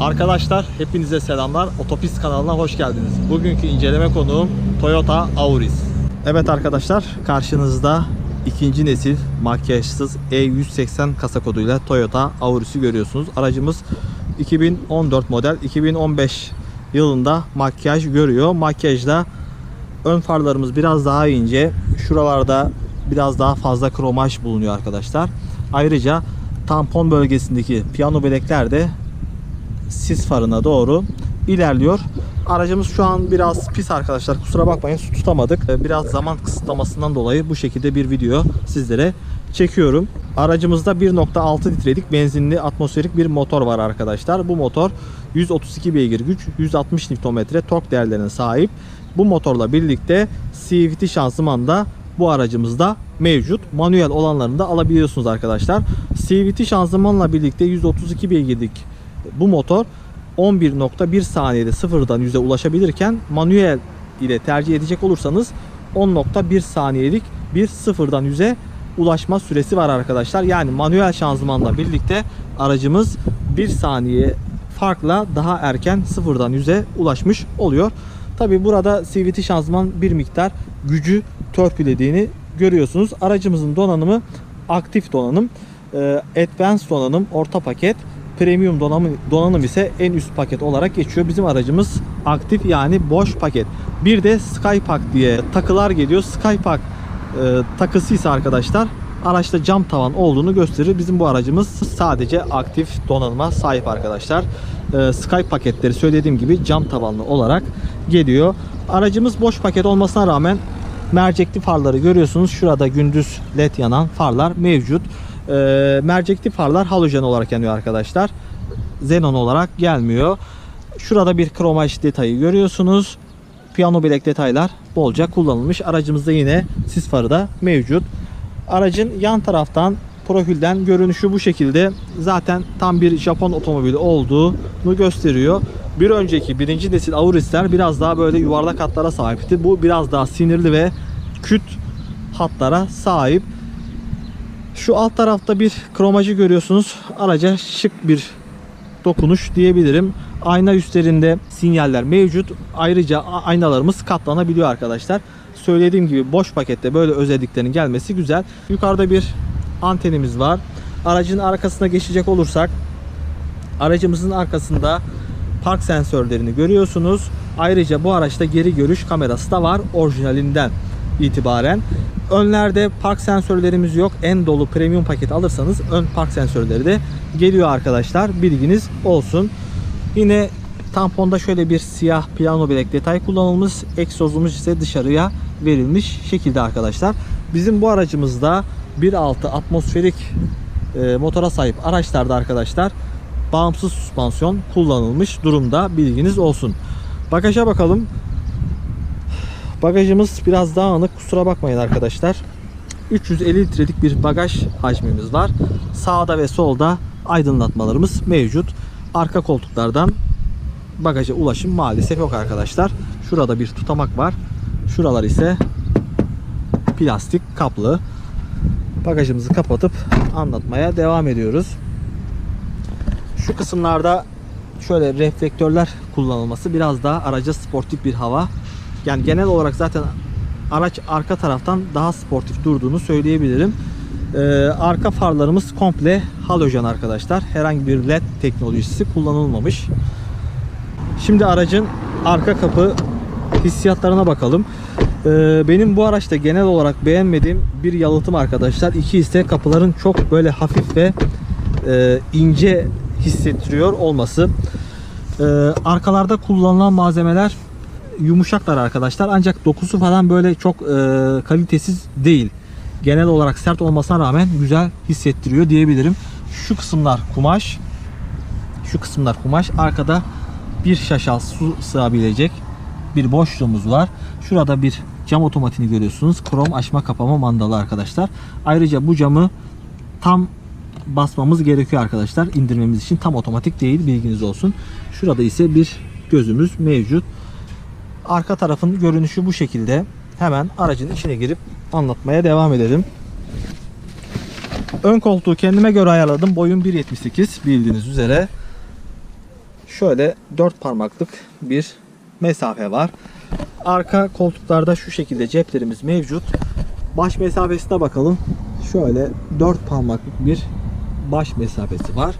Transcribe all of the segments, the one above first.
Arkadaşlar hepinize selamlar. Otopist kanalına hoş geldiniz. Bugünkü inceleme konuğum Toyota Auris. Evet arkadaşlar karşınızda ikinci nesil makyajsız E180 kasa koduyla Toyota Auris'i görüyorsunuz. Aracımız 2014 model 2015 yılında makyaj görüyor. Makyajda ön farlarımız biraz daha ince. Şuralarda biraz daha fazla kromaj bulunuyor arkadaşlar. Ayrıca tampon bölgesindeki piyano bilekler de sis farına doğru ilerliyor. Aracımız şu an biraz pis arkadaşlar. Kusura bakmayın su tutamadık. Ee, Biraz zaman kısıtlamasından dolayı bu şekilde bir video sizlere çekiyorum. Aracımızda 1.6 litrelik benzinli atmosferik bir motor var arkadaşlar. Bu motor 132 beygir güç, 160 Nm tork değerlerine sahip. Bu motorla birlikte CVT şanzıman da bu aracımızda mevcut. Manuel olanlarını da alabiliyorsunuz arkadaşlar. CVT şanzımanla birlikte 132 beygirlik bu motor 11.1 saniyede sıfırdan 100'e ulaşabilirken manuel ile tercih edecek olursanız 10.1 saniyelik bir sıfırdan 100'e ulaşma süresi var arkadaşlar. Yani manuel şanzımanla birlikte aracımız 1 saniye farkla daha erken sıfırdan 100'e ulaşmış oluyor. Tabi burada CVT şanzıman bir miktar gücü törpülediğini görüyorsunuz. Aracımızın donanımı aktif donanım, e, advanced donanım, orta paket, premium donanım, donanım ise en üst paket olarak geçiyor. Bizim aracımız aktif yani boş paket. Bir de Skypack diye takılar geliyor. Skypack e, takısı ise arkadaşlar araçta cam tavan olduğunu gösterir. Bizim bu aracımız sadece aktif donanıma sahip arkadaşlar. E, Sky paketleri söylediğim gibi cam tavanlı olarak geliyor. Aracımız boş paket olmasına rağmen mercekli farları görüyorsunuz. Şurada gündüz led yanan farlar mevcut. E, mercekli farlar halojen olarak yanıyor arkadaşlar. Xenon olarak gelmiyor. Şurada bir kromaj detayı görüyorsunuz. Piyano bilek detaylar bolca kullanılmış. Aracımızda yine sis farı da mevcut. Aracın yan taraftan profilden görünüşü bu şekilde. Zaten tam bir Japon otomobili olduğunu gösteriyor. Bir önceki birinci nesil Auris'ler biraz daha böyle yuvarlak hatlara sahipti. Bu biraz daha sinirli ve küt hatlara sahip. Şu alt tarafta bir kromajı görüyorsunuz. Araca şık bir dokunuş diyebilirim. Ayna üstlerinde sinyaller mevcut. Ayrıca aynalarımız katlanabiliyor arkadaşlar. Söylediğim gibi boş pakette böyle özelliklerin gelmesi güzel. Yukarıda bir antenimiz var. Aracın arkasına geçecek olursak aracımızın arkasında park sensörlerini görüyorsunuz. Ayrıca bu araçta geri görüş kamerası da var orijinalinden itibaren. Önlerde park sensörlerimiz yok. En dolu premium paket alırsanız ön park sensörleri de geliyor arkadaşlar. Bilginiz olsun. Yine tamponda şöyle bir siyah piyano bilek detay kullanılmış. Egzozumuz ise dışarıya verilmiş şekilde arkadaşlar. Bizim bu aracımızda 1.6 atmosferik e, motora sahip araçlarda arkadaşlar bağımsız süspansiyon kullanılmış durumda bilginiz olsun. Bagaja bakalım. Bagajımız biraz dağınık kusura bakmayın arkadaşlar. 350 litrelik bir bagaj hacmimiz var. Sağda ve solda aydınlatmalarımız mevcut. Arka koltuklardan bagaja ulaşım maalesef yok arkadaşlar. Şurada bir tutamak var. Şuralar ise plastik kaplı. Bagajımızı kapatıp anlatmaya devam ediyoruz. Şu kısımlarda şöyle reflektörler kullanılması biraz daha araca sportif bir hava. Yani genel olarak zaten araç arka taraftan daha sportif durduğunu söyleyebilirim. Ee, arka farlarımız komple halojen arkadaşlar. Herhangi bir led teknolojisi kullanılmamış. Şimdi aracın arka kapı hissiyatlarına bakalım. Ee, benim bu araçta genel olarak beğenmediğim bir yalıtım arkadaşlar. İki ise kapıların çok böyle hafif ve e, ince hissettiriyor olması. Ee, arkalarda kullanılan malzemeler yumuşaklar arkadaşlar. Ancak dokusu falan böyle çok e, kalitesiz değil. Genel olarak sert olmasına rağmen güzel hissettiriyor diyebilirim. Şu kısımlar kumaş. Şu kısımlar kumaş. Arkada bir şaşal su sığabilecek bir boşluğumuz var. Şurada bir cam otomatini görüyorsunuz. Krom açma kapama mandalı arkadaşlar. Ayrıca bu camı tam basmamız gerekiyor arkadaşlar. indirmemiz için tam otomatik değil bilginiz olsun. Şurada ise bir gözümüz mevcut. Arka tarafın görünüşü bu şekilde. Hemen aracın içine girip anlatmaya devam edelim. Ön koltuğu kendime göre ayarladım. Boyum 1.78 bildiğiniz üzere. şöyle 4 parmaklık bir mesafe var. Arka koltuklarda şu şekilde ceplerimiz mevcut. Baş mesafesine bakalım. Şöyle 4 parmaklık bir baş mesafesi var.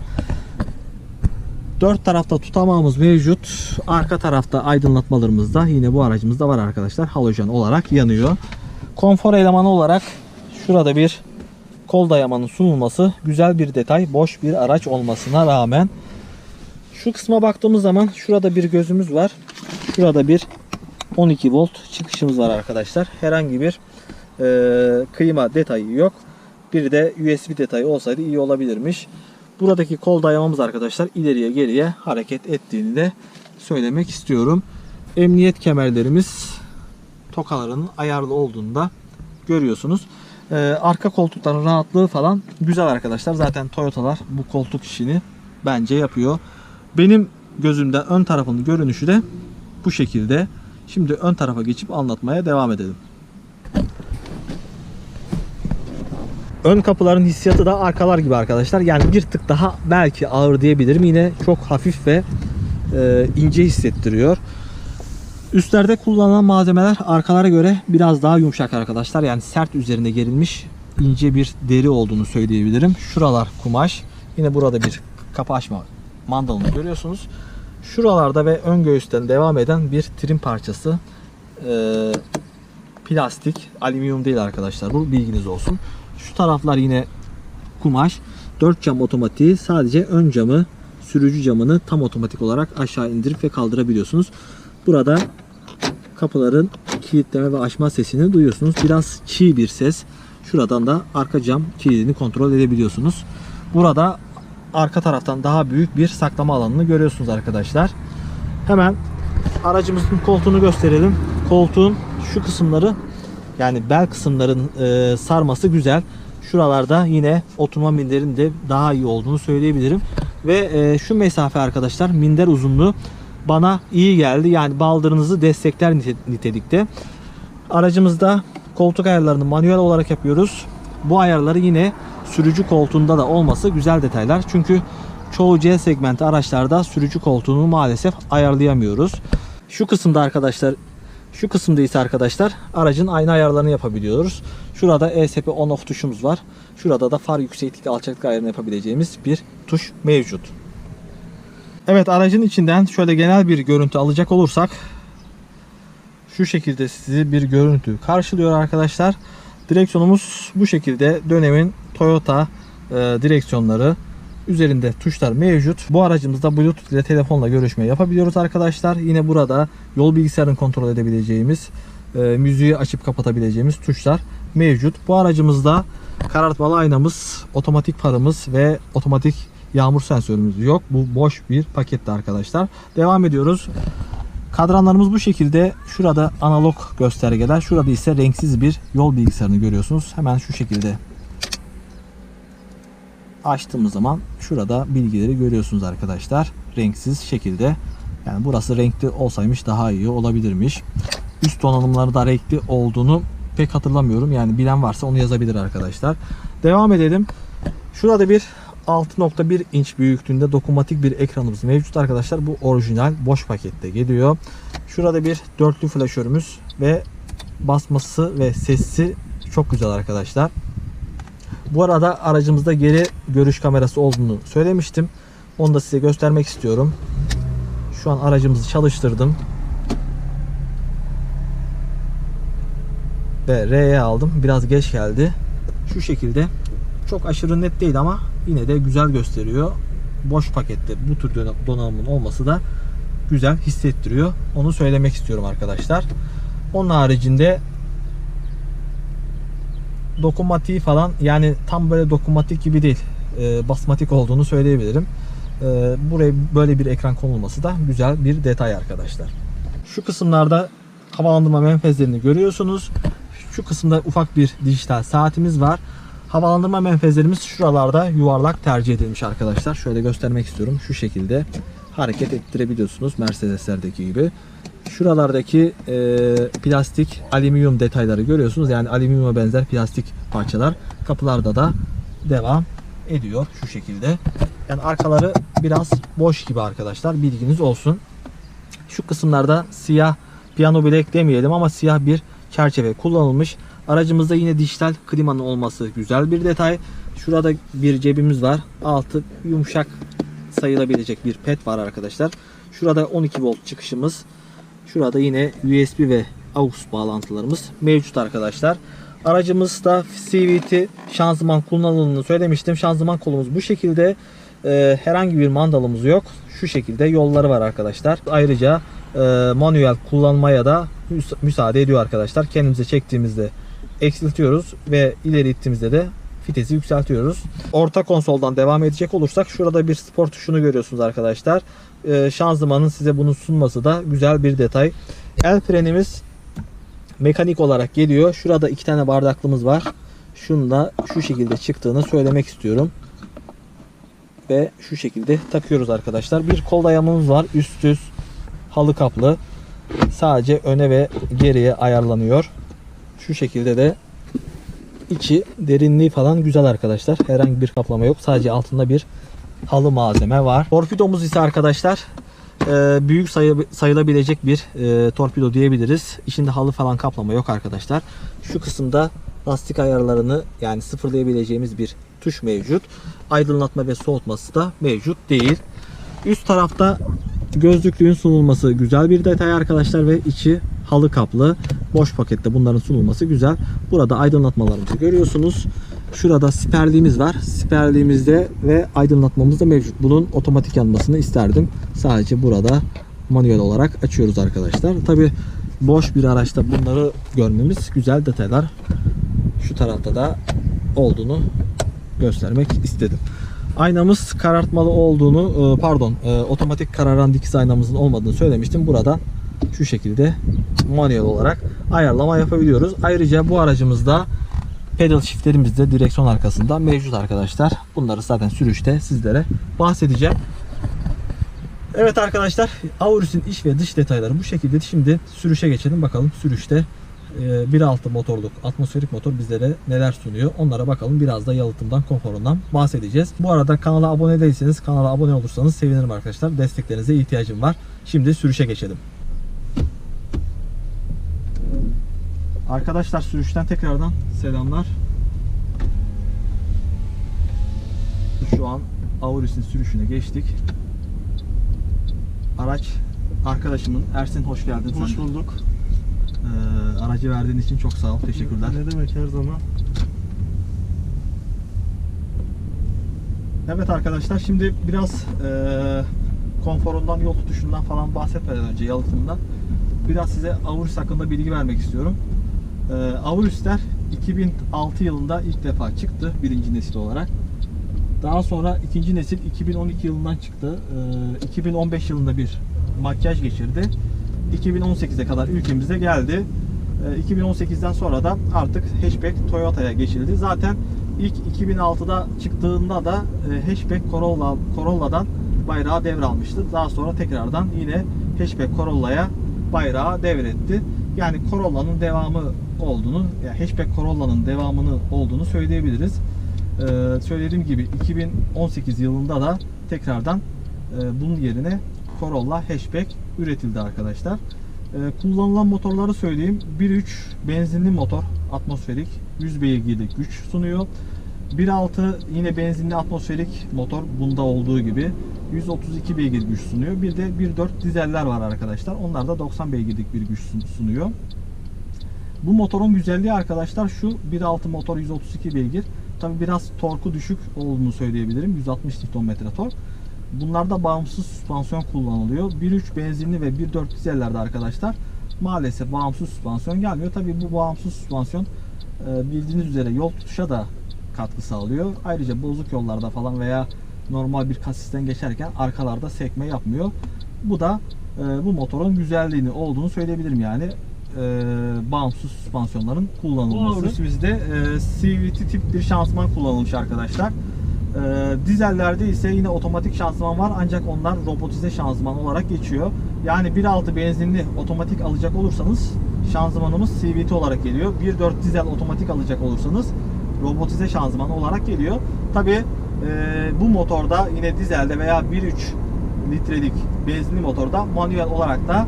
Dört tarafta tutamağımız mevcut. Arka tarafta aydınlatmalarımız da yine bu aracımızda var arkadaşlar. Halojen olarak yanıyor. Konfor elemanı olarak şurada bir kol dayamanın sunulması güzel bir detay. Boş bir araç olmasına rağmen. Şu kısma baktığımız zaman şurada bir gözümüz var. Şurada bir 12 volt çıkışımız var arkadaşlar. Herhangi bir e, kıyma detayı yok. Bir de USB detayı olsaydı iyi olabilirmiş. Buradaki kol dayamamız arkadaşlar ileriye geriye hareket ettiğini de söylemek istiyorum. Emniyet kemerlerimiz tokalarının ayarlı olduğunu da görüyorsunuz. Ee, arka koltukların rahatlığı falan güzel arkadaşlar. Zaten Toyota'lar bu koltuk işini bence yapıyor. Benim gözümde ön tarafının görünüşü de bu şekilde. Şimdi ön tarafa geçip anlatmaya devam edelim. Ön kapıların hissiyatı da arkalar gibi arkadaşlar. Yani bir tık daha belki ağır diyebilirim. Yine çok hafif ve e, ince hissettiriyor. Üstlerde kullanılan malzemeler arkalara göre biraz daha yumuşak arkadaşlar. Yani sert üzerinde gerilmiş ince bir deri olduğunu söyleyebilirim. Şuralar kumaş. Yine burada bir kapı açma mandalını görüyorsunuz. Şuralarda ve ön göğüsten devam eden bir trim parçası. E, plastik, alüminyum değil arkadaşlar. Bu bilginiz olsun. Şu taraflar yine kumaş. 4 cam otomatiği sadece ön camı sürücü camını tam otomatik olarak aşağı indirip ve kaldırabiliyorsunuz. Burada kapıların kilitleme ve açma sesini duyuyorsunuz. Biraz çiğ bir ses. Şuradan da arka cam kilidini kontrol edebiliyorsunuz. Burada arka taraftan daha büyük bir saklama alanını görüyorsunuz arkadaşlar. Hemen aracımızın koltuğunu gösterelim. Koltuğun şu kısımları yani bel kısımların e, sarması güzel. Şuralarda yine oturma minderin de daha iyi olduğunu söyleyebilirim. Ve e, şu mesafe arkadaşlar minder uzunluğu bana iyi geldi. Yani baldırınızı destekler nite- nitelikte. Aracımızda koltuk ayarlarını manuel olarak yapıyoruz. Bu ayarları yine sürücü koltuğunda da olması güzel detaylar. Çünkü çoğu C segmenti araçlarda sürücü koltuğunu maalesef ayarlayamıyoruz. Şu kısımda arkadaşlar şu kısımda ise arkadaşlar aracın ayna ayarlarını yapabiliyoruz. Şurada ESP on off tuşumuz var. Şurada da far yükseklik alçaklık ayarını yapabileceğimiz bir tuş mevcut. Evet aracın içinden şöyle genel bir görüntü alacak olursak şu şekilde sizi bir görüntü karşılıyor arkadaşlar. Direksiyonumuz bu şekilde dönemin Toyota e, direksiyonları üzerinde tuşlar mevcut. Bu aracımızda Bluetooth ile telefonla görüşme yapabiliyoruz arkadaşlar. Yine burada yol bilgisayarını kontrol edebileceğimiz, e, müziği açıp kapatabileceğimiz tuşlar mevcut. Bu aracımızda karartmalı aynamız, otomatik farımız ve otomatik yağmur sensörümüz yok. Bu boş bir pakette arkadaşlar. Devam ediyoruz. Kadranlarımız bu şekilde. Şurada analog göstergeler. Şurada ise renksiz bir yol bilgisayarını görüyorsunuz. Hemen şu şekilde açtığımız zaman şurada bilgileri görüyorsunuz arkadaşlar. Renksiz şekilde. Yani burası renkli olsaymış daha iyi olabilirmiş. Üst donanımları da renkli olduğunu pek hatırlamıyorum. Yani bilen varsa onu yazabilir arkadaşlar. Devam edelim. Şurada bir 6.1 inç büyüklüğünde dokunmatik bir ekranımız mevcut arkadaşlar. Bu orijinal boş pakette geliyor. Şurada bir dörtlü flaşörümüz ve basması ve sesi çok güzel arkadaşlar. Bu arada aracımızda geri görüş kamerası olduğunu söylemiştim. Onu da size göstermek istiyorum. Şu an aracımızı çalıştırdım. Ve R'ye aldım. Biraz geç geldi. Şu şekilde. Çok aşırı net değil ama yine de güzel gösteriyor. Boş pakette bu tür donanımın olması da güzel hissettiriyor. Onu söylemek istiyorum arkadaşlar. Onun haricinde dokunmatiği falan yani tam böyle dokunmatik gibi değil. E, basmatik olduğunu söyleyebilirim. E, buraya böyle bir ekran konulması da güzel bir detay arkadaşlar. Şu kısımlarda havalandırma menfezlerini görüyorsunuz. Şu kısımda ufak bir dijital saatimiz var. Havalandırma menfezlerimiz şuralarda yuvarlak tercih edilmiş arkadaşlar. Şöyle göstermek istiyorum. Şu şekilde hareket ettirebiliyorsunuz Mercedes'lerdeki gibi. Şuralardaki e, plastik alüminyum detayları görüyorsunuz. Yani alüminyuma benzer plastik parçalar. Kapılarda da devam ediyor şu şekilde. Yani arkaları biraz boş gibi arkadaşlar bilginiz olsun. Şu kısımlarda siyah piyano bilek demeyelim ama siyah bir çerçeve kullanılmış. Aracımızda yine dijital klimanın olması güzel bir detay. Şurada bir cebimiz var. Altı yumuşak sayılabilecek bir pet var arkadaşlar. Şurada 12 volt çıkışımız. Şurada yine USB ve AUX bağlantılarımız mevcut arkadaşlar. Aracımızda CVT şanzıman kullanıldığını söylemiştim. Şanzıman kolumuz bu şekilde. Ee, herhangi bir mandalımız yok. Şu şekilde yolları var arkadaşlar. Ayrıca e, manuel kullanmaya da müsa- müsaade ediyor arkadaşlar. Kendimize çektiğimizde eksiltiyoruz ve ileri ittiğimizde de vitesi yükseltiyoruz. Orta konsoldan devam edecek olursak şurada bir spor tuşunu görüyorsunuz arkadaşlar. Ee, şanzımanın size bunu sunması da güzel bir detay. El frenimiz mekanik olarak geliyor. Şurada iki tane bardaklımız var. Şunu da şu şekilde çıktığını söylemek istiyorum. Ve şu şekilde takıyoruz arkadaşlar. Bir kol dayamamız var. Üst üst halı kaplı. Sadece öne ve geriye ayarlanıyor. Şu şekilde de içi derinliği falan güzel arkadaşlar. Herhangi bir kaplama yok. Sadece altında bir halı malzeme var. Torpidomuz ise arkadaşlar e, büyük sayı, sayılabilecek bir e, torpido diyebiliriz. İçinde halı falan kaplama yok arkadaşlar. Şu kısımda lastik ayarlarını yani sıfırlayabileceğimiz bir tuş mevcut. Aydınlatma ve soğutması da mevcut değil. Üst tarafta gözlüklüğün sunulması güzel bir detay arkadaşlar ve içi halı kaplı. Boş pakette bunların sunulması güzel. Burada aydınlatmalarımızı görüyorsunuz. Şurada siperliğimiz var. Siperliğimizde ve aydınlatmamız da mevcut. Bunun otomatik yanmasını isterdim. Sadece burada manuel olarak açıyoruz arkadaşlar. Tabi boş bir araçta bunları görmemiz güzel detaylar. Şu tarafta da olduğunu göstermek istedim. Aynamız karartmalı olduğunu, e, pardon, e, otomatik kararan dikiz aynamızın olmadığını söylemiştim. Burada şu şekilde manuel olarak ayarlama yapabiliyoruz. Ayrıca bu aracımızda pedal shiftlerimiz de direksiyon arkasında mevcut arkadaşlar. Bunları zaten sürüşte sizlere bahsedeceğim. Evet arkadaşlar Auris'in iç ve dış detayları bu şekilde. Şimdi sürüşe geçelim bakalım sürüşte e, 1.6 motorluk atmosferik motor bizlere neler sunuyor. Onlara bakalım biraz da yalıtımdan konforundan bahsedeceğiz. Bu arada kanala abone değilseniz kanala abone olursanız sevinirim arkadaşlar. Desteklerinize ihtiyacım var. Şimdi sürüşe geçelim. Arkadaşlar sürüşten tekrardan selamlar. Şu an Auris'in sürüşüne geçtik. Araç arkadaşımın Ersin hoş geldin. Hoş sen. bulduk. Ee, aracı verdiğin için çok sağ ol. Teşekkürler. Ne demek her zaman. Evet arkadaşlar şimdi biraz e, konforundan, yol tutuşundan falan bahsetmeden önce yalıtımdan biraz size Auris hakkında bilgi vermek istiyorum. E, Auris'ler 2006 yılında ilk defa çıktı birinci nesil olarak. Daha sonra ikinci nesil 2012 yılından çıktı. E, 2015 yılında bir makyaj geçirdi. 2018'e kadar ülkemize geldi. E, 2018'den sonra da artık hatchback Toyota'ya geçildi. Zaten ilk 2006'da çıktığında da e, hatchback Corolla Corolla'dan bayrağı devralmıştı. Daha sonra tekrardan yine hatchback Corolla'ya bayrağı devretti. Yani Corolla'nın devamı olduğunu, yani hatchback Corolla'nın devamını olduğunu söyleyebiliriz. Ee, söylediğim gibi 2018 yılında da tekrardan e, bunun yerine Corolla hatchback üretildi arkadaşlar. Ee, kullanılan motorları söyleyeyim. 1.3 benzinli motor atmosferik 100 beygirlik güç sunuyor. 1.6 yine benzinli atmosferik motor bunda olduğu gibi 132 beygir güç sunuyor. Bir de 1.4 dizeller var arkadaşlar. Onlar da 90 beygirlik bir güç sun- sunuyor. Bu motorun güzelliği arkadaşlar şu 1.6 motor 132 beygir. Tabi biraz torku düşük olduğunu söyleyebilirim. 160 Nm tork. Bunlarda bağımsız süspansiyon kullanılıyor. 1.3 benzinli ve 1.4 dizellerde arkadaşlar maalesef bağımsız süspansiyon gelmiyor. Tabi bu bağımsız süspansiyon e, bildiğiniz üzere yol tutuşa da katkı sağlıyor. Ayrıca bozuk yollarda falan veya normal bir kasisten geçerken arkalarda sekme yapmıyor. Bu da e, bu motorun güzelliğini olduğunu söyleyebilirim yani. E, bağımsız süspansiyonların kullanılması. Bu Auris'imizde e, CVT tip bir şanzıman kullanılmış arkadaşlar. E, dizellerde ise yine otomatik şanzıman var ancak onlar robotize şanzıman olarak geçiyor. Yani 1.6 benzinli otomatik alacak olursanız şanzımanımız CVT olarak geliyor. 1.4 dizel otomatik alacak olursanız robotize şanzıman olarak geliyor. Tabi Ee, bu motorda yine dizelde veya 1.3 litrelik benzinli motorda manuel olarak da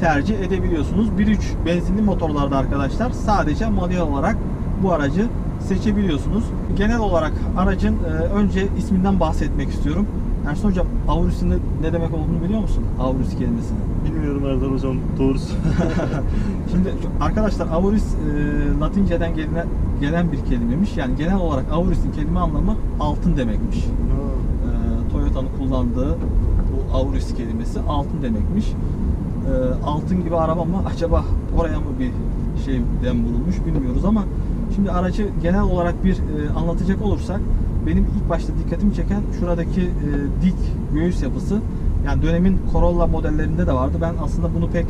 tercih edebiliyorsunuz. 1.3 benzinli motorlarda arkadaşlar sadece manuel olarak bu aracı seçebiliyorsunuz. Genel olarak aracın e, önce isminden bahsetmek istiyorum. Ersun hocam Auris'in de ne demek olduğunu biliyor musun? Auris kelimesini. Bilmiyorum Erdal hocam doğrusu. Şimdi arkadaşlar Auris e, Latinceden gelen, gelen bir kelimemiş. Yani genel olarak Auris'in kelime anlamı altın demekmiş. E, Toyota'nın kullandığı bu Auris kelimesi altın demekmiş. E, altın gibi araba mı acaba oraya mı bir şeyden bulunmuş bilmiyoruz ama şimdi aracı genel olarak bir e, anlatacak olursak benim ilk başta dikkatimi çeken şuradaki e, dik göğüs yapısı yani dönemin Corolla modellerinde de vardı. Ben aslında bunu pek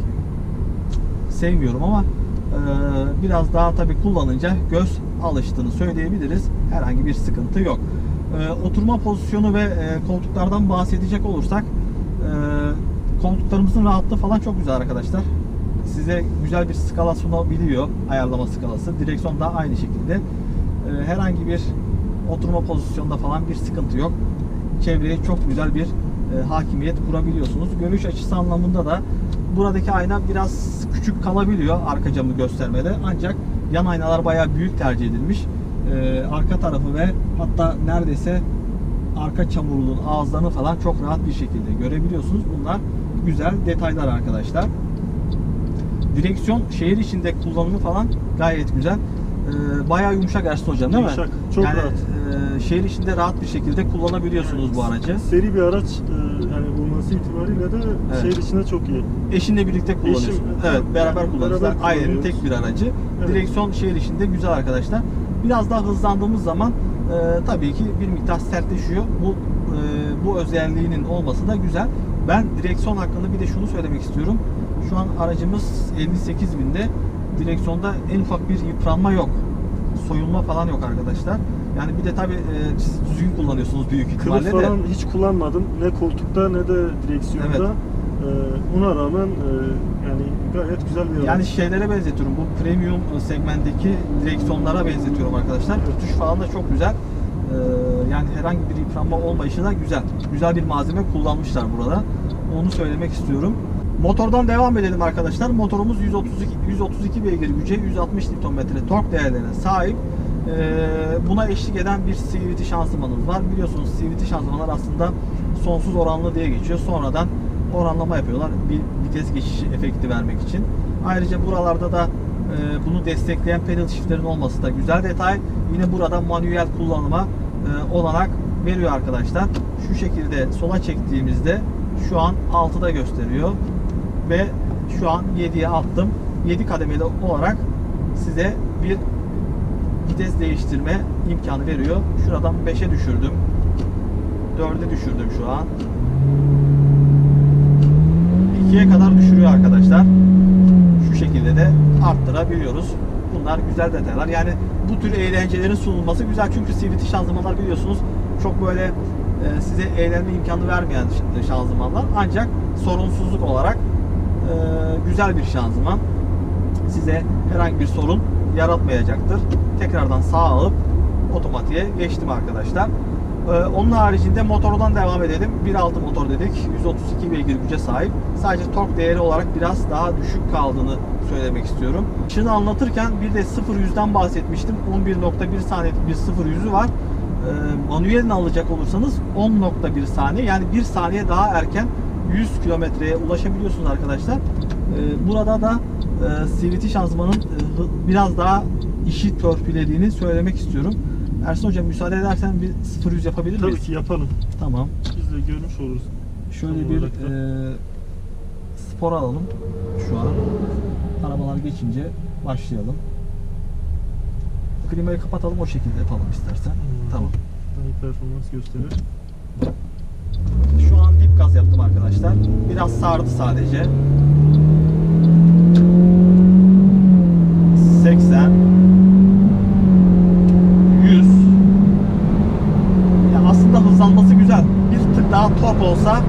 sevmiyorum ama e, biraz daha tabi kullanınca göz alıştığını söyleyebiliriz. Herhangi bir sıkıntı yok. E, oturma pozisyonu ve e, koltuklardan bahsedecek olursak e, koltuklarımızın rahatlığı falan çok güzel arkadaşlar. Size güzel bir skala sunabiliyor. Ayarlama skalası. Direksiyon da aynı şekilde. E, herhangi bir oturma pozisyonunda falan bir sıkıntı yok. Çevreye çok güzel bir e, hakimiyet kurabiliyorsunuz. Görüş açısı anlamında da buradaki ayna biraz küçük kalabiliyor arka camı göstermede. Ancak yan aynalar bayağı büyük tercih edilmiş. E, arka tarafı ve hatta neredeyse arka çamurluğun ağızlarını falan çok rahat bir şekilde görebiliyorsunuz. Bunlar güzel detaylar arkadaşlar. Direksiyon şehir içinde kullanımı falan gayet güzel. Ee, bayağı yumuşak Ersin hocam değil Yumuşak, mi? çok yani, rahat. Şehir içinde rahat bir şekilde kullanabiliyorsunuz bu aracı. Seri bir araç e, yani olması itibariyle de Evet. şehir içinde çok iyi. Eşinle birlikte kullanıyorsunuz. Evet, evet, beraber yani kullanıyorsunuz. beraber Ailenin kullanıyoruz. tek bir aracı. Evet. Direksiyon şehir içinde güzel arkadaşlar. Biraz daha hızlandığımız zaman e, tabii ki bir miktar sertleşiyor. Bu e, bu özelliğinin olması da güzel. Ben direksiyon hakkında bir de şunu söylemek istiyorum. Şu an aracımız 58 binde. Direksiyonda en ufak bir yıpranma yok. Soyulma falan yok arkadaşlar. Yani bir de tabii e, siz düzgün kullanıyorsunuz büyük ihtimalle Kılıf de. falan hiç kullanmadım. Ne koltukta ne de direksiyonda. Evet. E, ona rağmen e, yani gayet güzel bir araç. Yani şeylere benzetiyorum. Bu premium segmentteki direksiyonlara benzetiyorum arkadaşlar. Ötüş falan da çok güzel. Ee, yani herhangi bir yıpranma olmayışı da güzel. Güzel bir malzeme kullanmışlar burada. Onu söylemek istiyorum. Motordan devam edelim arkadaşlar. Motorumuz 132, 132 beygir güce, 160 Nm tork değerlerine sahip. Ee, buna eşlik eden bir CVT şanzımanımız var. Biliyorsunuz CVT şanzımanlar aslında sonsuz oranlı diye geçiyor. Sonradan oranlama yapıyorlar bir vites geçişi efekti vermek için. Ayrıca buralarda da e, bunu destekleyen pedal shiftlerin olması da güzel detay. Yine burada manuel kullanıma e, olanak veriyor arkadaşlar. Şu şekilde sola çektiğimizde şu an 6'da gösteriyor ve şu an 7'ye attım. 7 kademeli olarak size bir vites değiştirme imkanı veriyor. Şuradan 5'e düşürdüm. 4'e düşürdüm şu an. 2'ye kadar düşürüyor arkadaşlar. Şu şekilde de arttırabiliyoruz. Bunlar güzel detaylar. Yani bu tür eğlencelerin sunulması güzel. Çünkü CVT şanzımanlar biliyorsunuz çok böyle e, size eğlenme imkanı vermeyen ş- şanzımanlar. Ancak sorunsuzluk olarak e, güzel bir şanzıman. Size herhangi bir sorun yaratmayacaktır. Tekrardan sağa alıp otomatiğe geçtim arkadaşlar. Ee, onun haricinde motordan devam edelim. 1.6 motor dedik. 132 beygir güce sahip. Sadece tork değeri olarak biraz daha düşük kaldığını söylemek istiyorum. Şimdi anlatırken bir de 0-100'den bahsetmiştim. 11.1 saniyelik bir 0-100'ü var. Ee, manuelini alacak olursanız 10.1 saniye yani 1 saniye daha erken 100 kilometreye ulaşabiliyorsunuz arkadaşlar. Ee, burada da e, CVT şanzımanın e, biraz daha işi törpülediğini söylemek istiyorum. Ersin Hocam müsaade edersen bir 0-100 yapabilir miyiz? Tabii ki yapalım. Tamam. Biz de görmüş oluruz. Şöyle bir e, spor alalım şu an. Arabalar geçince başlayalım. Klimayı kapatalım o şekilde yapalım istersen. Hmm. Tamam. Daha iyi performans gösterir. Şu an dip gaz yaptım arkadaşlar. Biraz sardı sadece. 80 100 Ya aslında hızlanması güzel. Bir tık daha tork olsa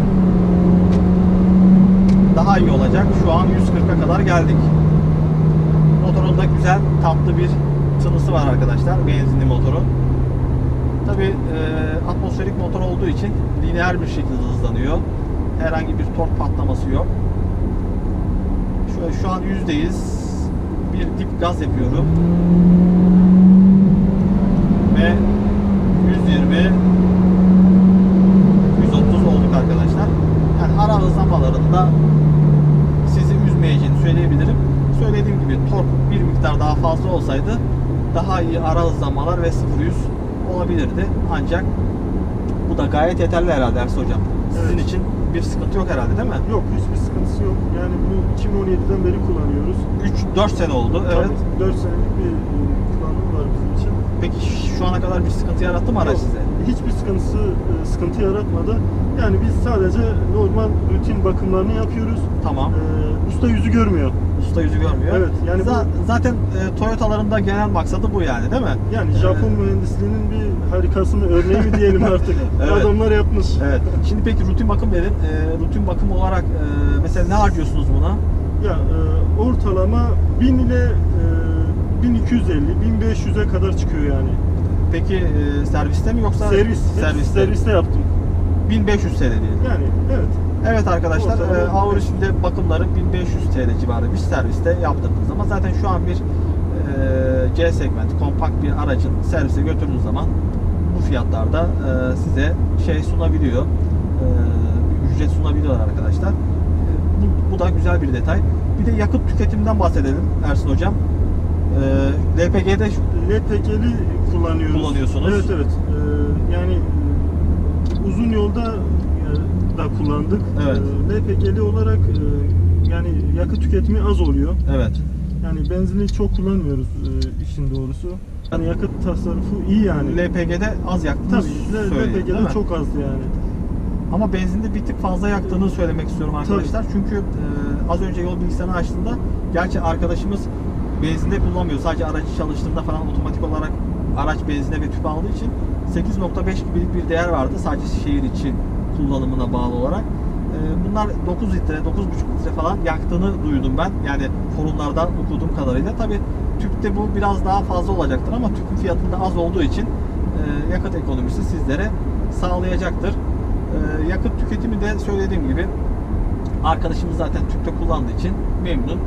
daha iyi olacak. Şu an 140'a kadar geldik. Motorun da güzel tatlı bir tınısı var arkadaşlar. Benzinli motoru. Tabi atmosferik motor olduğu için lineer bir şekilde hızlanıyor. Herhangi bir tork patlaması yok. Şöyle şu an yüzdeyiz. Bir dip gaz yapıyorum. Ve 120 Yani ara hızlamalarında sizi üzmeyeceğini söyleyebilirim. Söylediğim gibi tork bir miktar daha fazla olsaydı daha iyi ara hızlamalar ve 0-100 olabilirdi. Ancak bu da gayet yeterli herhalde Ersin Hocam. Sizin Evet. için bir sıkıntı yok herhalde değil mi? Yok hiçbir sıkıntısı yok. Yani bunu 2017'den beri kullanıyoruz. 3-4 sene oldu. Evet. Tabii 4 senelik bir e, kullanım var bizim için. Peki şu ana kadar bir sıkıntı yarattı mı araç Yok, size? Hiçbir sıkıntısı e, sıkıntı yaratmadı. Yani biz sadece normal rutin bakımlarını yapıyoruz. Tamam. Ee, usta yüzü görmüyor. Usta yüzü görmüyor. Evet, yani Za- bu- zaten e, Toyota'ların da genel maksadı bu yani değil mi? Yani Ee, Japon mühendisliğinin bir harikasını örneği mi diyelim artık. Evet. Adamlar yapmış. Evet. Şimdi peki rutin bakım dedin. E, rutin bakım olarak e, mesela ne harcıyorsunuz buna? Ya e, ortalama 1000 ile e, 1250, 1500'e kadar çıkıyor yani. Peki e, serviste mi yoksa Servis, serviste? serviste yaptım. 1500 TL diyelim. Yani evet. Evet arkadaşlar, Ortalama e, Auris'in de bakımları 1500 TL civarı bir serviste yaptırdığınız zaman zaten şu an bir e, C segment kompakt bir aracın servise götürdüğünüz zaman bu fiyatlarda e, size şey sunabiliyor. E, bir ücret sunabiliyorlar arkadaşlar. E, bu, bu da güzel bir detay. Bir de yakıt tüketimden bahsedelim Ersin hocam. E, LPG'de şu- LPG'li kullanıyoruz. Kullanıyorsunuz. Evet evet. Ee, yani e, uzun yolda e, da kullandık. Evet. Ee, LPG'li olarak e, yani yakıt tüketimi az oluyor. evet Yani benzini çok kullanmıyoruz e, işin doğrusu. Yani yakıt tasarrufu iyi yani. LPG'de az yaktığını Tabii LPG'de çok azdı yani. Ama benzinde bir tık fazla yaktığını söylemek istiyorum arkadaşlar. Çünkü e, az önce yol bilgisayarını açtığımda gerçi arkadaşımız benzinde kullanmıyor. Sadece aracı çalıştığında falan otomatik olarak araç benzine ve tüp aldığı için 8.5 gibilik bir değer vardı. Sadece şehir içi kullanımına bağlı olarak. E, bunlar 9 litre, 9.5 litre falan yaktığını duydum ben. Yani forumlardan okuduğum kadarıyla. Tabi tüpte bu biraz daha fazla olacaktır ama tüpün fiyatında az olduğu için e, yakıt ekonomisi sizlere sağlayacaktır. Ee, yakıt tüketimi de söylediğim gibi arkadaşımız zaten tüpte kullandığı için memnun.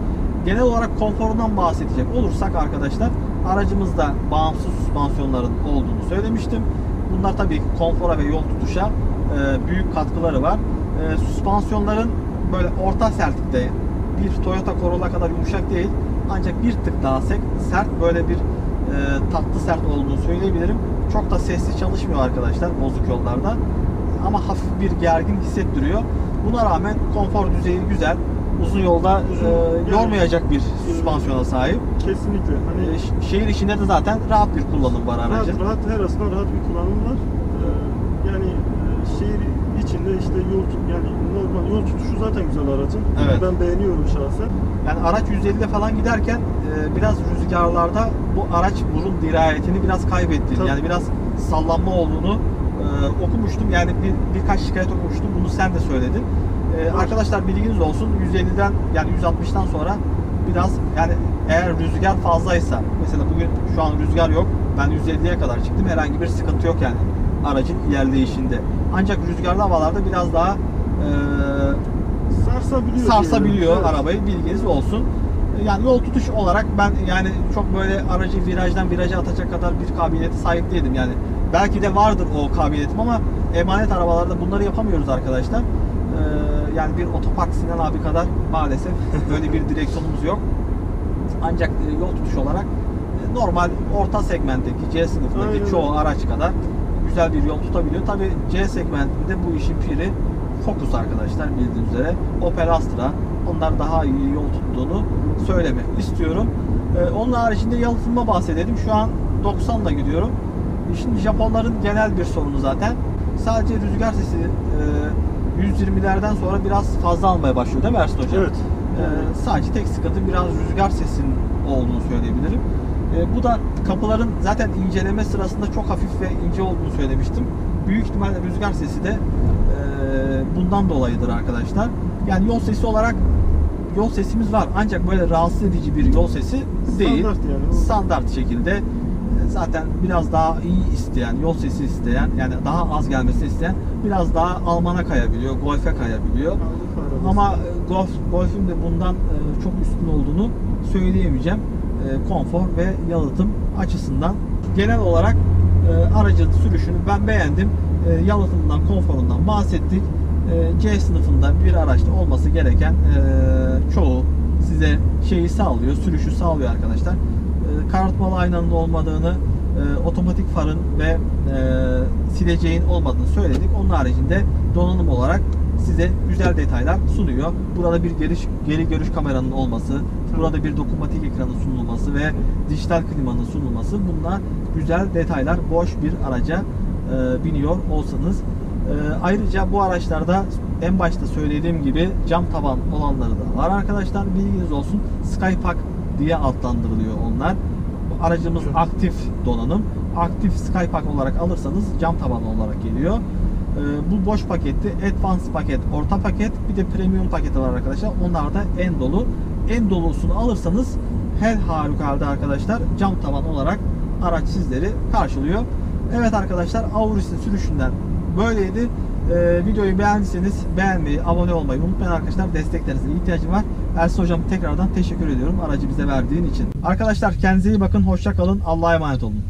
Genel olarak konforundan bahsedecek olursak arkadaşlar aracımızda bağımsız süspansiyonların olduğunu söylemiştim. Bunlar tabii ki konfora ve yol tutuşa e, büyük katkıları var. E, süspansiyonların böyle orta sertlikte bir Toyota Corolla kadar yumuşak değil ancak bir tık daha sert böyle bir e, tatlı sert olduğunu söyleyebilirim. Çok da sesli çalışmıyor arkadaşlar bozuk yollarda ama hafif bir gergin hissettiriyor. Buna rağmen konfor düzeyi güzel. Uzun yolda Uzun, e, yormayacak bir süspansiyona sahip. Kesinlikle. Hani E, şehir içinde de zaten rahat bir kullanım var rahat, aracın. rahat her aslında rahat bir kullanım var. Ee, yani e, şehir içinde işte yol tut- yani normal yol tutuşu zaten güzel aracın. Evet. Ben beğeniyorum şahsen. Yani araç 150'de falan giderken e, biraz rüzgarlarda bu araç burun dirayetini biraz kaybetti. Tabii. Yani biraz sallanma olduğunu e, okumuştum. Yani bir, birkaç şikayet okumuştum. Bunu sen de söyledin. E, arkadaşlar bilginiz olsun 150'den yani 160'tan sonra biraz yani eğer rüzgar fazlaysa mesela bugün şu an rüzgar yok. Ben 150'ye kadar çıktım. Herhangi bir sıkıntı yok yani aracın ilerleyişinde. Ancak rüzgarlı havalarda biraz daha e, Sarsabiliyor. sarsabiliyor. Evet. arabayı bilginiz olsun. Yani yol tutuş olarak ben yani çok böyle aracı virajdan viraja atacak kadar bir kabiliyete sahip değilim yani. Belki de vardır o kabiliyetim ama emanet arabalarda bunları yapamıyoruz arkadaşlar. Ee, yani bir otopark Sinan abi kadar maalesef böyle bir direksiyonumuz yok. Ancak e, yol tutuş olarak e, normal orta segmentteki C sınıfındaki Aynen çoğu araç kadar güzel bir yol tutabiliyor. Tabi C segmentinde bu işin piri Focus arkadaşlar bildiğiniz üzere. Opel Astra onlar daha iyi yol tuttuğunu söylemek istiyorum. Ee, onun haricinde yalıtımda bahsedelim. Şu an 90'la gidiyorum. Şimdi Japonların genel bir sorunu zaten. Sadece rüzgar sesi e, 120'lerden sonra biraz fazla almaya başlıyor değil mi Ersin Hocam? Evet. Ee, sadece tek sıkıntı biraz rüzgar sesinin olduğunu söyleyebilirim. Ee, bu da kapıların zaten inceleme sırasında çok hafif ve ince olduğunu söylemiştim. Büyük ihtimalle rüzgar sesi de e, bundan dolayıdır arkadaşlar. Yani yol sesi olarak yol sesimiz var ancak böyle rahatsız edici bir yol sesi değil. Standart yani. Standart şekilde zaten biraz daha iyi isteyen, yol sesi isteyen, yani daha az gelmesini isteyen biraz daha Alman'a kayabiliyor, Golf'e kayabiliyor. Arabası. Ama e, Golf, Golf'ün de bundan e, çok üstün olduğunu söyleyemeyeceğim. E, Konfor ve yalıtım açısından. Genel olarak aracın sürüşünü ben beğendim. Yalıtımından, konforundan bahsettik. C sınıfında bir araçta olması gereken çoğu size şeyi sağlıyor, sürüşü sağlıyor arkadaşlar. E, Karartmalı aynanın olmadığını, e, otomatik farın ve e, sileceğin olmadığını söyledik. Onun haricinde donanım olarak size güzel detaylar sunuyor. Burada bir geri, geri görüş kameranın olması, burada bir dokunmatik ekranın sunulması ve dijital klimanın sunulması bunlar güzel detaylar. Boş bir araca e, biniyor olsanız. E, ayrıca bu araçlarda en başta söylediğim gibi cam tavan olanları da var arkadaşlar. Bilginiz olsun. Skypack diye adlandırılıyor onlar. Bu Aracımız aktif donanım. Aktif Skypack olarak alırsanız cam tavan olarak geliyor. Ee, bu boş paketti. Advanced paket, orta paket, bir de premium paketi var arkadaşlar. Onlar da en dolu. En dolusunu alırsanız her halükarda arkadaşlar cam tavan olarak araç sizleri karşılıyor. Evet arkadaşlar Auris'in sürüşünden böyleydi. Ee, videoyu beğendiyseniz beğenmeyi, abone olmayı unutmayın arkadaşlar. Desteklerinize ihtiyacım var. Ersin hocam tekrardan teşekkür ediyorum aracı bize verdiğin için. Arkadaşlar kendinize iyi bakın. Hoşça kalın. Allah'a emanet olun.